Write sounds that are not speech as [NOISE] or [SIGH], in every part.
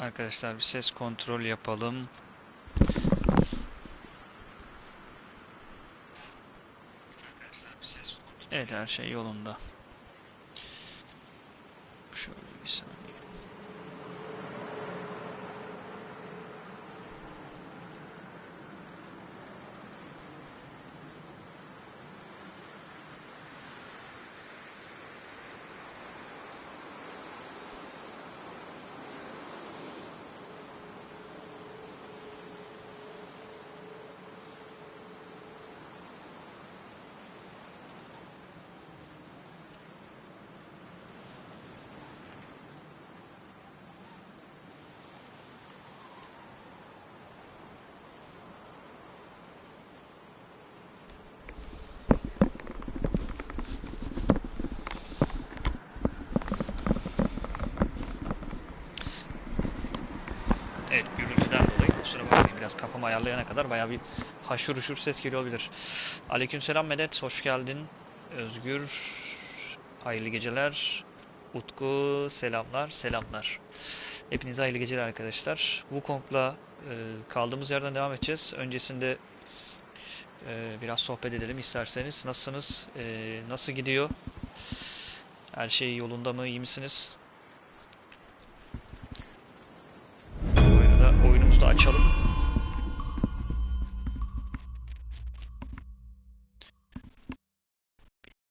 Arkadaşlar bir ses kontrol yapalım. Evet her şey yolunda. Şöyle bir saniye. Evet gürültüden dolayı kusura bakmayın biraz kafamı ayarlayana kadar bayağı bir haşır uşur ses geliyor olabilir. Aleykümselam Medet hoş geldin. Özgür hayırlı geceler. Utku selamlar selamlar. Hepinize hayırlı geceler arkadaşlar. Wukong'la e, kaldığımız yerden devam edeceğiz. Öncesinde e, biraz sohbet edelim isterseniz. Nasılsınız? E, nasıl gidiyor? Her şey yolunda mı? İyi misiniz? Da, açalım.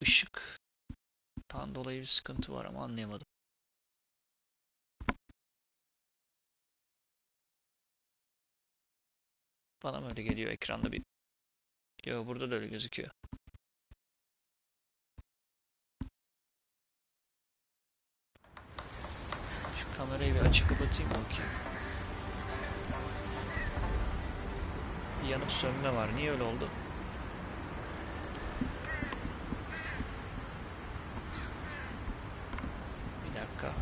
Işıktan dolayı bir sıkıntı var ama anlayamadım. Bana mı öyle geliyor ekranda bir... Yo burada da öyle gözüküyor. Şu kamerayı bir açık kapatayım bakayım. Yanıp sönme var. Niye öyle oldu? Bir dakika.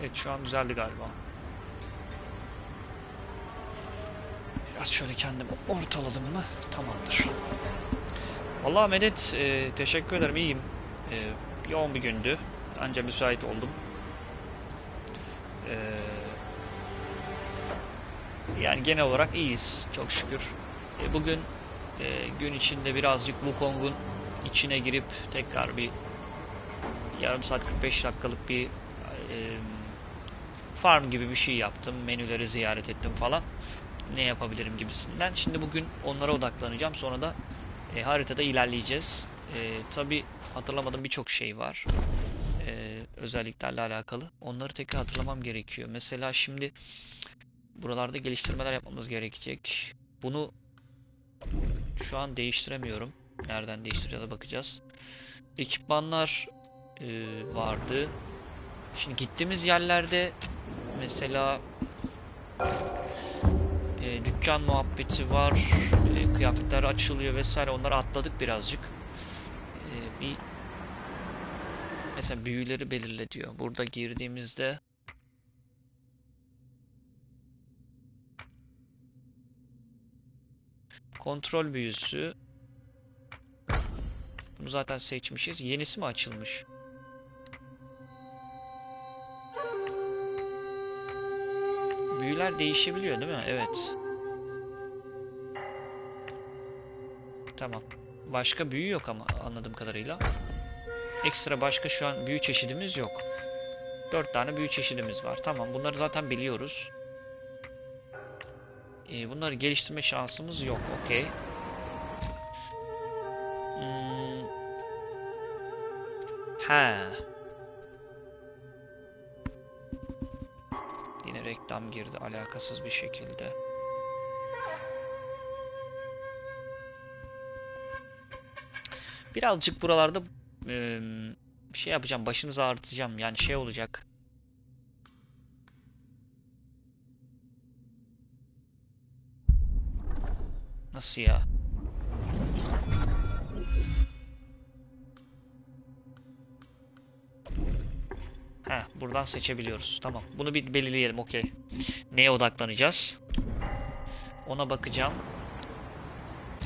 Evet şu an düzeldi galiba. Şöyle kendimi ortaladım mı tamamdır. Vallahi Medet e, teşekkür ederim iyiyim. E, yoğun bir gündü. Anca müsait oldum. E, yani genel olarak iyiyiz çok şükür. E, bugün e, gün içinde birazcık Wukong'un içine girip tekrar bir yarım saat 45 dakikalık bir e, farm gibi bir şey yaptım. Menüleri ziyaret ettim falan. Ne yapabilirim gibisinden. Şimdi bugün onlara odaklanacağım. Sonra da e, haritada ilerleyeceğiz. E, Tabi hatırlamadığım birçok şey var. E, özelliklerle alakalı. Onları tekrar hatırlamam gerekiyor. Mesela şimdi Buralarda geliştirmeler yapmamız gerekecek. Bunu şu an değiştiremiyorum. Nereden değiştireceğiz bakacağız. Ekipmanlar e, vardı. Şimdi gittiğimiz yerlerde mesela dükkan muhabbeti var. E, kıyafetler açılıyor vesaire. Onları atladık birazcık. E, bir mesela büyüleri belirle diyor. Burada girdiğimizde kontrol büyüsü bunu zaten seçmişiz. Yenisi mi açılmış? Büyüler değişebiliyor değil mi? Evet. Tamam. Başka büyü yok ama anladığım kadarıyla. Ekstra başka şu an büyü çeşidimiz yok. 4 tane büyü çeşidimiz var. Tamam bunları zaten biliyoruz. Ee, bunları geliştirme şansımız yok. Okey. Hmm. Ha. Yine reklam girdi alakasız bir şekilde. Birazcık buralarda bir şey yapacağım. Başınızı ağrıtacağım. Yani şey olacak. Nasıl ya? Heh, buradan seçebiliyoruz. Tamam. Bunu bir belirleyelim. Okey. Neye odaklanacağız? Ona bakacağım.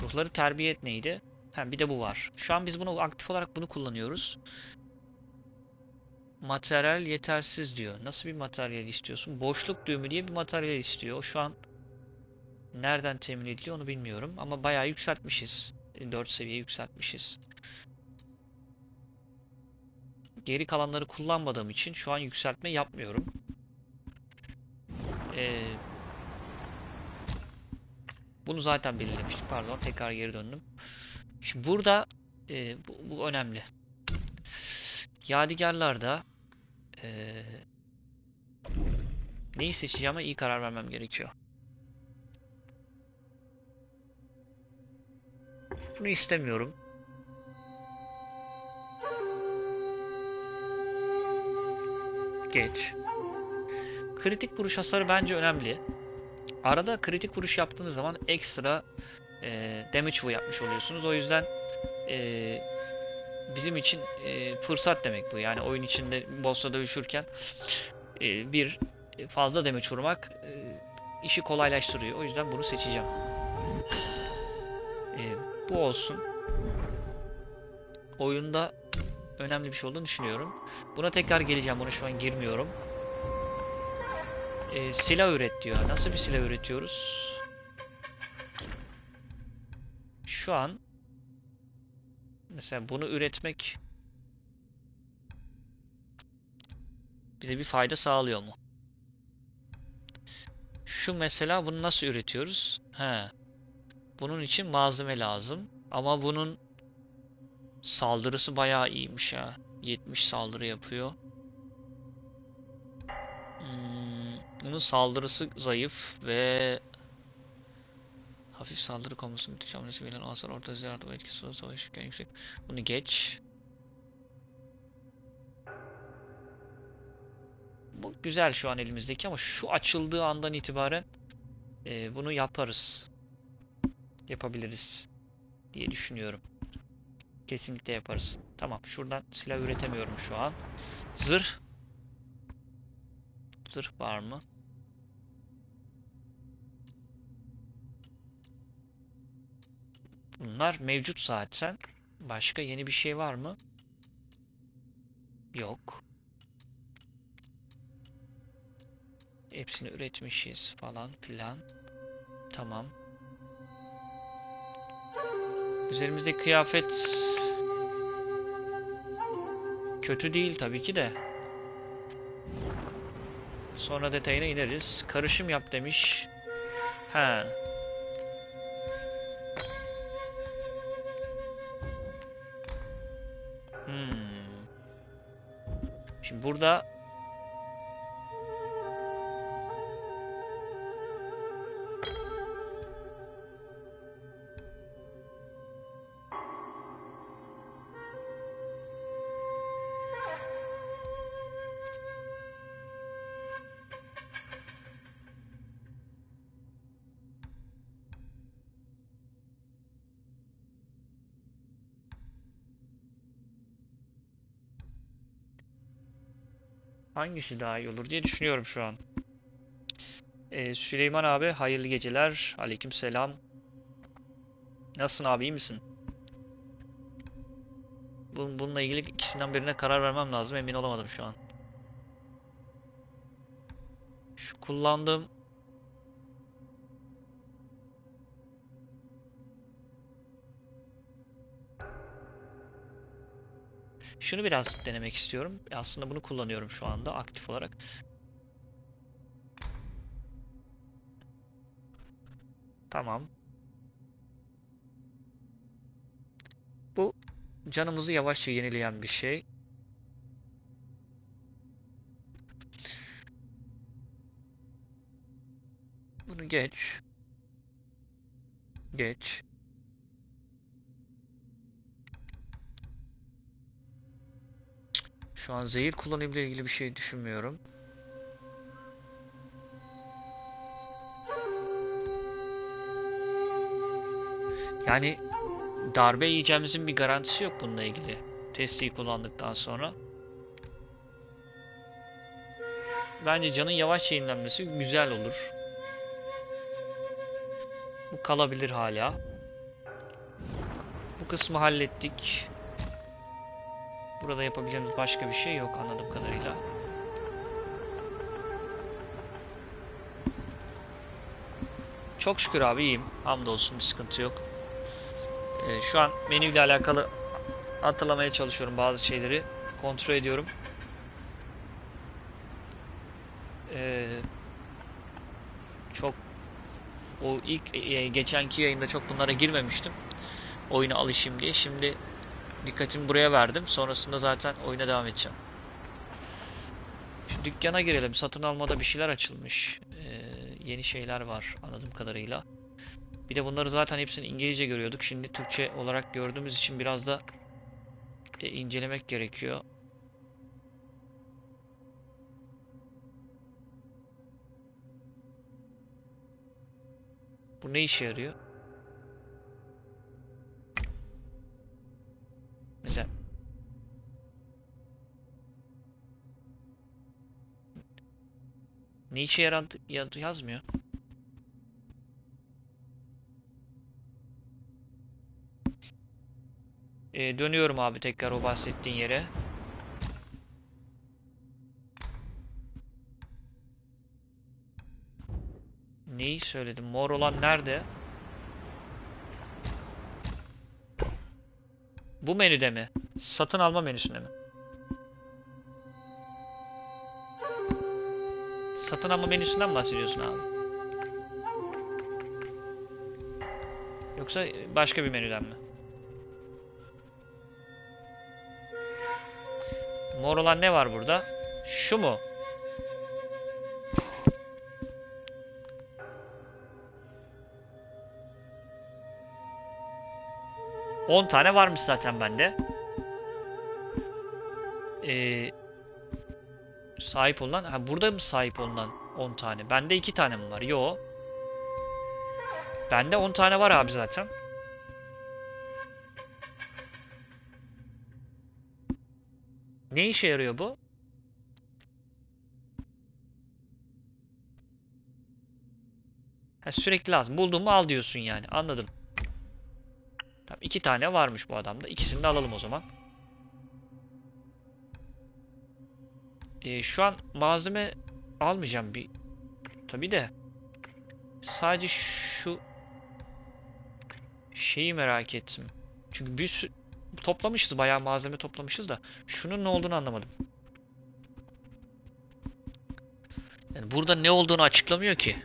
Ruhları terbiye et neydi? Ha, bir de bu var. Şu an biz bunu aktif olarak bunu kullanıyoruz. Materyal yetersiz diyor. Nasıl bir materyal istiyorsun? Boşluk düğümü diye bir materyal istiyor. Şu an nereden temin ediliyor onu bilmiyorum. Ama bayağı yükseltmişiz. 4 seviye yükseltmişiz. Geri kalanları kullanmadığım için şu an yükseltme yapmıyorum. Ee, bunu zaten belirlemiştik. Pardon tekrar geri döndüm. Şimdi burada e, bu, bu önemli. Yadigarlarda e, neyi seçeceğime iyi karar vermem gerekiyor. Bunu istemiyorum. Geç. Kritik vuruş hasarı bence önemli. Arada kritik vuruş yaptığınız zaman ekstra e, damage bu yapmış oluyorsunuz. O yüzden e, bizim için e, fırsat demek bu. Yani oyun içinde boss'la dövüşürken e, bir fazla damage vurmak e, işi kolaylaştırıyor. O yüzden bunu seçeceğim. E, bu olsun. Oyunda önemli bir şey olduğunu düşünüyorum. Buna tekrar geleceğim. Buna şu an girmiyorum. E, silah üret diyor. Nasıl bir silah üretiyoruz? Şu an mesela bunu üretmek bize bir fayda sağlıyor mu? Şu mesela bunu nasıl üretiyoruz? He. Bunun için malzeme lazım. Ama bunun saldırısı bayağı iyiymiş ha. 70 saldırı yapıyor. Hmm, bunun saldırısı zayıf ve hafif saldırı kombosunu müthiş hamlesi verilen hasar orta ziraat ve etkisi savaşırken yüksek. Bunu geç. Bu güzel şu an elimizdeki ama şu açıldığı andan itibaren e, bunu yaparız. Yapabiliriz diye düşünüyorum. Kesinlikle yaparız. Tamam şuradan silah üretemiyorum şu an. Zırh. Zırh var mı? Bunlar mevcut zaten. Başka yeni bir şey var mı? Yok. Hepsini üretmişiz falan filan. Tamam. Üzerimizdeki kıyafet kötü değil tabii ki de. Sonra detayına ineriz. Karışım yap demiş. Ha. Şimdi burada Hangisi daha iyi olur diye düşünüyorum şu an. Ee, Süleyman abi hayırlı geceler. Aleyküm selam. Nasılsın abi iyi misin? Bun- Bununla ilgili ikisinden birine karar vermem lazım. Emin olamadım şu an. Şu kullandığım Şunu biraz denemek istiyorum. Aslında bunu kullanıyorum şu anda aktif olarak. Tamam. Bu canımızı yavaşça yenileyen bir şey. Bunu geç. Geç. Şu an zehir kullanımıyla ilgili bir şey düşünmüyorum. Yani darbe yiyeceğimizin bir garantisi yok bununla ilgili. Testiyi kullandıktan sonra. Bence canın yavaş yenilenmesi güzel olur. Bu kalabilir hala. Bu kısmı hallettik. Burada yapabileceğimiz başka bir şey yok anladığım kadarıyla. Çok şükür abi iyiyim. Hamdolsun bir sıkıntı yok. Ee, şu an menüyle alakalı hatırlamaya çalışıyorum bazı şeyleri. Kontrol ediyorum. Ee, çok o ilk e, geçenki yayında çok bunlara girmemiştim. Oyuna alışayım diye. Şimdi dikkatimi buraya verdim. Sonrasında zaten oyuna devam edeceğim. Şu dükkana girelim. Satın almada bir şeyler açılmış. Ee, yeni şeyler var anladığım kadarıyla. Bir de bunları zaten hepsini İngilizce görüyorduk. Şimdi Türkçe olarak gördüğümüz için biraz da e, incelemek gerekiyor. Bu ne işe yarıyor? Mesela ne işe yaradı ya- yazmıyor. Ee, dönüyorum abi tekrar o bahsettiğin yere. Neyi söyledim? Mor olan nerede? Bu menüde mi? Satın alma menüsünde mi? Satın alma menüsünden bahsediyorsun abi? Yoksa başka bir menüden mi? Mor olan ne var burada? Şu mu? On tane varmış zaten bende. Ee, sahip olunan... Ha burada mı sahip olunan 10 tane? Bende 2 tane mi var? Yo. Bende 10 tane var abi zaten. Ne işe yarıyor bu? Ha, sürekli lazım. Bulduğumu al diyorsun yani. Anladım. İki tane varmış bu adamda. İkisini de alalım o zaman. Ee, şu an malzeme almayacağım bir. Tabii de. Sadece şu şeyi merak ettim. Çünkü bir sürü toplamışız bayağı malzeme toplamışız da şunun ne olduğunu anlamadım. Yani burada ne olduğunu açıklamıyor ki.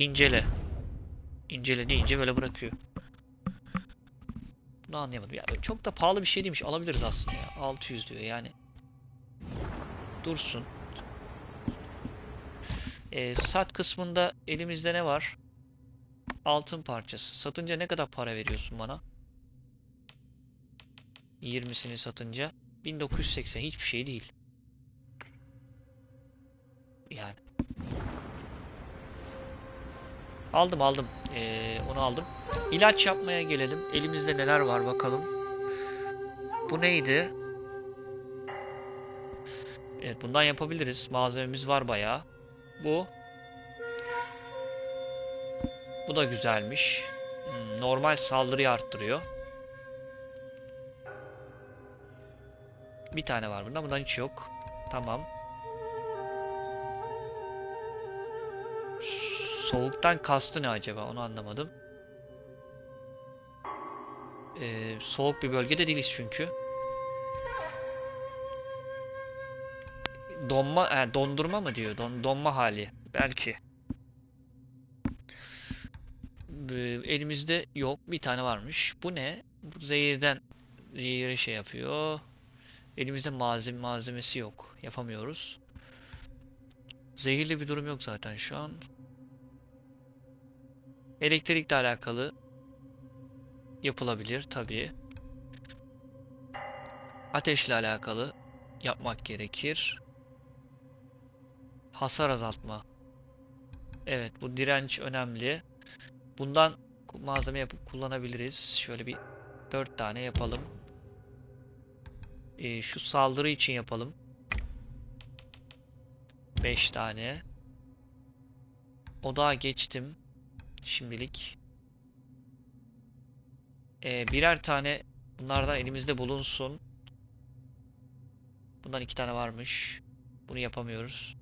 İncele. İncele deyince böyle bırakıyor. Bunu anlayamadım. Ya çok da pahalı bir şey değilmiş. Alabiliriz aslında ya. 600 diyor yani. Dursun. Ee, sat kısmında elimizde ne var? Altın parçası. Satınca ne kadar para veriyorsun bana? 20'sini satınca 1980 hiçbir şey değil. Yani. Aldım aldım. Ee, onu aldım. İlaç yapmaya gelelim. Elimizde neler var bakalım. bu neydi? Evet bundan yapabiliriz. Malzememiz var bayağı. Bu. Bu da güzelmiş. Hmm, normal saldırıyı arttırıyor. Bir tane var bunda. Bundan hiç yok. Tamam. Soğuktan kastı ne acaba? Onu anlamadım. Ee, soğuk bir bölgede değiliz çünkü. Donma, e, dondurma mı diyor? Don, donma hali. Belki. Ee, elimizde yok. Bir tane varmış. Bu ne? Bu zehirden zehiri şey yapıyor. Elimizde malzeme malzemesi yok. Yapamıyoruz. Zehirli bir durum yok zaten şu an. Elektrikle alakalı yapılabilir tabii. Ateşle alakalı yapmak gerekir. Hasar azaltma. Evet bu direnç önemli. Bundan malzeme yapıp kullanabiliriz. Şöyle bir 4 tane yapalım. Ee, şu saldırı için yapalım. 5 tane. Odağa geçtim. Şimdilik. Ee, birer tane bunlardan elimizde bulunsun. Bundan iki tane varmış. Bunu yapamıyoruz.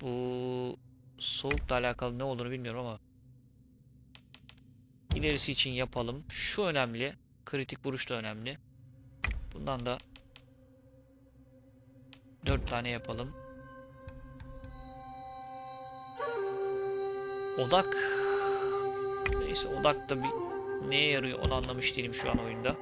Bu soğukla alakalı ne olduğunu bilmiyorum ama ilerisi için yapalım. Şu önemli. Kritik vuruş da önemli. Bundan da 4 tane yapalım. Odak neyse odak da bir neye yarıyor onu anlamış değilim şu an oyunda.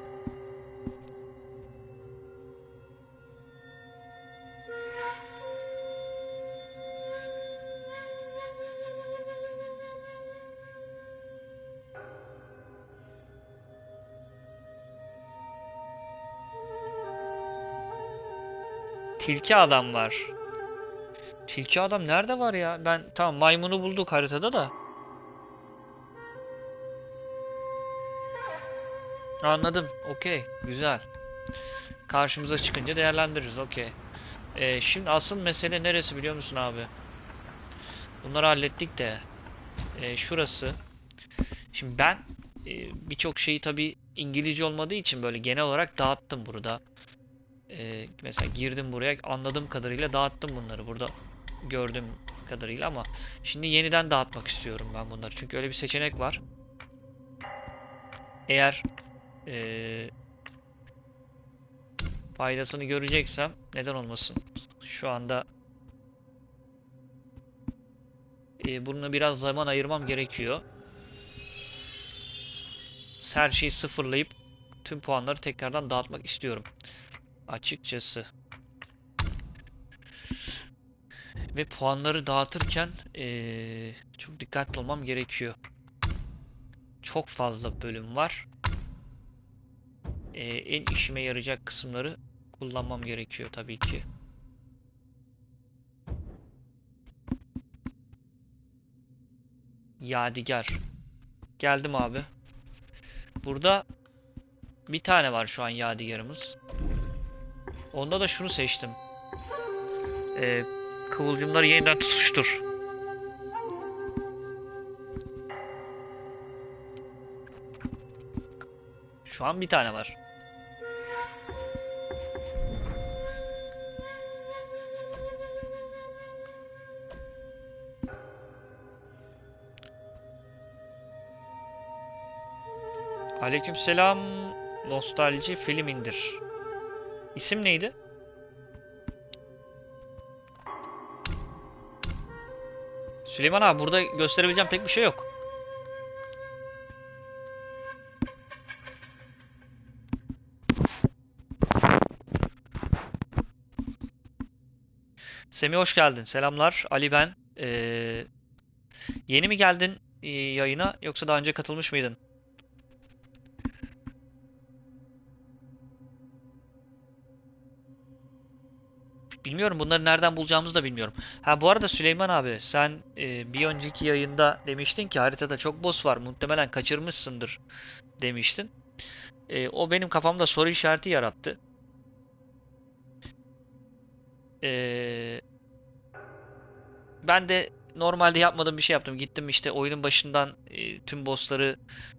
Tilki adam var. Tilki adam nerede var ya? Ben tamam maymunu bulduk haritada da. Anladım. Okey. Güzel. Karşımıza çıkınca değerlendiririz. Okey. Ee, şimdi asıl mesele neresi biliyor musun abi? Bunları hallettik de. Ee, şurası. Şimdi ben e, birçok şeyi tabii İngilizce olmadığı için böyle genel olarak dağıttım burada. Ee, mesela girdim buraya anladığım kadarıyla dağıttım bunları burada gördüğüm kadarıyla ama şimdi yeniden dağıtmak istiyorum ben bunları. Çünkü öyle bir seçenek var. Eğer ee, faydasını göreceksem neden olmasın? Şu anda e, bununla biraz zaman ayırmam gerekiyor. Her şeyi sıfırlayıp tüm puanları tekrardan dağıtmak istiyorum. Açıkçası. Ve puanları dağıtırken ee, çok dikkatli olmam gerekiyor. Çok fazla bölüm var. Ee, en işime yarayacak kısımları kullanmam gerekiyor tabii ki. Yadigar. Geldim abi. Burada bir tane var şu an yadigarımız. Onda da şunu seçtim. Ee, kıvılcımları yeniden tutuştur. Şu an bir tane var. Aleykümselam. Nostalji film indir. İsim neydi? Süleyman abi burada gösterebileceğim pek bir şey yok. Semih hoş geldin. Selamlar. Ali ben. Ee, yeni mi geldin yayına yoksa daha önce katılmış mıydın? Bilmiyorum bunları nereden bulacağımızı da bilmiyorum. Ha bu arada Süleyman abi sen e, bir önceki yayında demiştin ki haritada çok boss var muhtemelen kaçırmışsındır demiştin. E, o benim kafamda soru işareti yarattı. E, ben de normalde yapmadığım bir şey yaptım. Gittim işte oyunun başından e, tüm bossları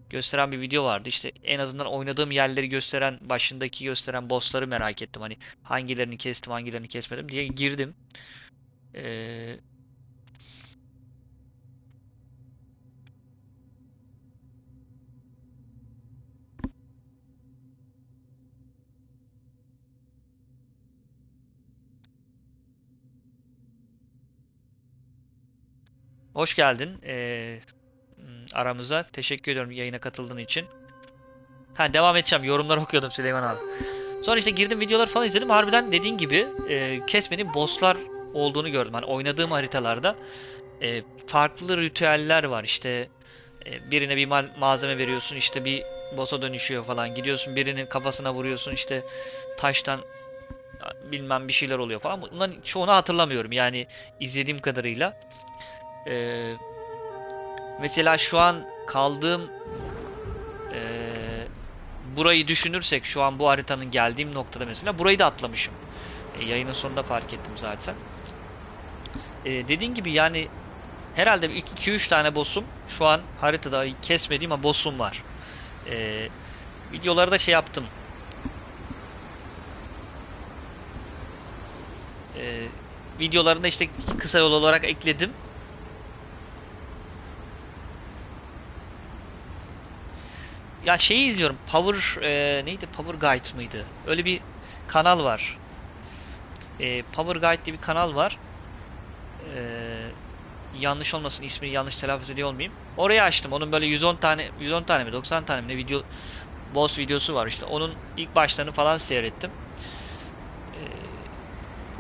gösteren bir video vardı. İşte en azından oynadığım yerleri gösteren, başındaki gösteren bossları merak ettim. Hani hangilerini kestim, hangilerini kesmedim diye girdim. Ee, hoş geldin ee, aramıza. Teşekkür ediyorum yayına katıldığın için. Ha devam edeceğim. Yorumları okuyordum Süleyman abi. Sonra işte girdim videolar falan izledim. Harbiden dediğin gibi e, kesmenin bosslar olduğunu gördüm. Hani oynadığım haritalarda e, farklı ritüeller var. İşte e, birine bir mal- malzeme veriyorsun işte bir boss'a dönüşüyor falan. Gidiyorsun birinin kafasına vuruyorsun işte taştan bilmem bir şeyler oluyor falan. Bunların çoğunu hatırlamıyorum yani izlediğim kadarıyla. E, mesela şu an kaldığım e, burayı düşünürsek şu an bu haritanın geldiğim noktada mesela burayı da atlamışım. E, yayının sonunda fark ettim zaten. E, dediğin gibi yani herhalde 2-3 tane boss'um şu an haritada kesmediğim ama boss'um var. E, videolarda şey yaptım. E, videolarında işte kısa yol olarak ekledim. Ya şeyi izliyorum. Power e, neydi? Power Guide mıydı? Öyle bir kanal var. E, Power Guide diye bir kanal var. E, yanlış olmasın ismini yanlış telaffuz ediyor olmayayım. Orayı açtım. Onun böyle 110 tane 110 tane mi 90 tane mi ne video boss videosu var işte. Onun ilk başlarını falan seyrettim. E,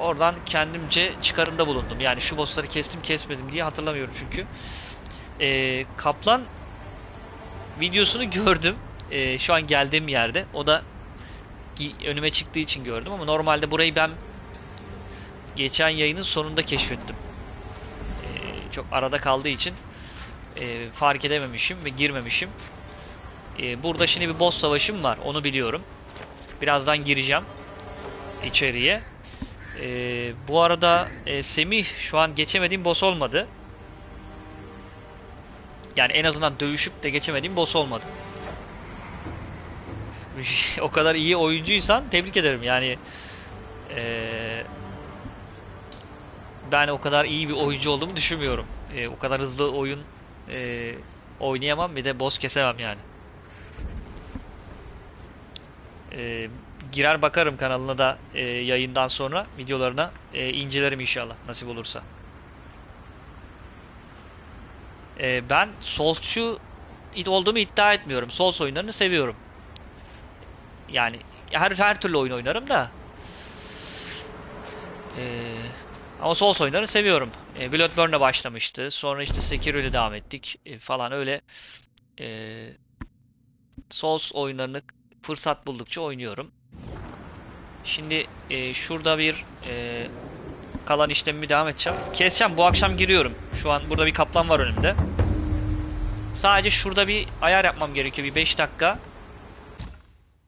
oradan kendimce çıkarımda bulundum. Yani şu bossları kestim kesmedim diye hatırlamıyorum çünkü. E, Kaplan videosunu gördüm. E, şu an geldiğim yerde. O da önüme çıktığı için gördüm ama normalde burayı ben geçen yayının sonunda keşfettim. E, çok arada kaldığı için e, fark edememişim ve girmemişim. E, burada şimdi bir boss savaşım var. Onu biliyorum. Birazdan gireceğim içeriye. E, bu arada e, Semih şu an geçemediğim boss olmadı. Yani en azından dövüşüp de geçemediğim boss olmadı. [LAUGHS] o kadar iyi oyuncuysan tebrik ederim. Yani eee, ben o kadar iyi bir oyuncu olduğumu düşünmüyorum. Eee, o kadar hızlı oyun eee, oynayamam bir de boss kesemem yani. Eee, girer bakarım kanalına da eee, yayından sonra videolarına eee, incelerim inşallah nasip olursa. Ee, ben Souls'cu olduğumu iddia etmiyorum. Souls oyunlarını seviyorum. Yani her her türlü oyun oynarım da. Ee, ama Souls oyunlarını seviyorum. Ee, Bloodborne'la başlamıştı. Sonra işte Sekiro devam ettik e, falan öyle. Ee, Souls oyunlarını fırsat buldukça oynuyorum. Şimdi e, şurada bir e, kalan işlemimi devam edeceğim. Keseceğim. Bu akşam giriyorum. Şu an burada bir kaplan var önümde. Sadece şurada bir ayar yapmam gerekiyor. Bir 5 dakika.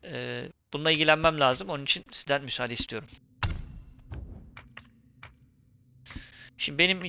Ee, bununla ilgilenmem lazım. Onun için sizden müsaade istiyorum. Şimdi benim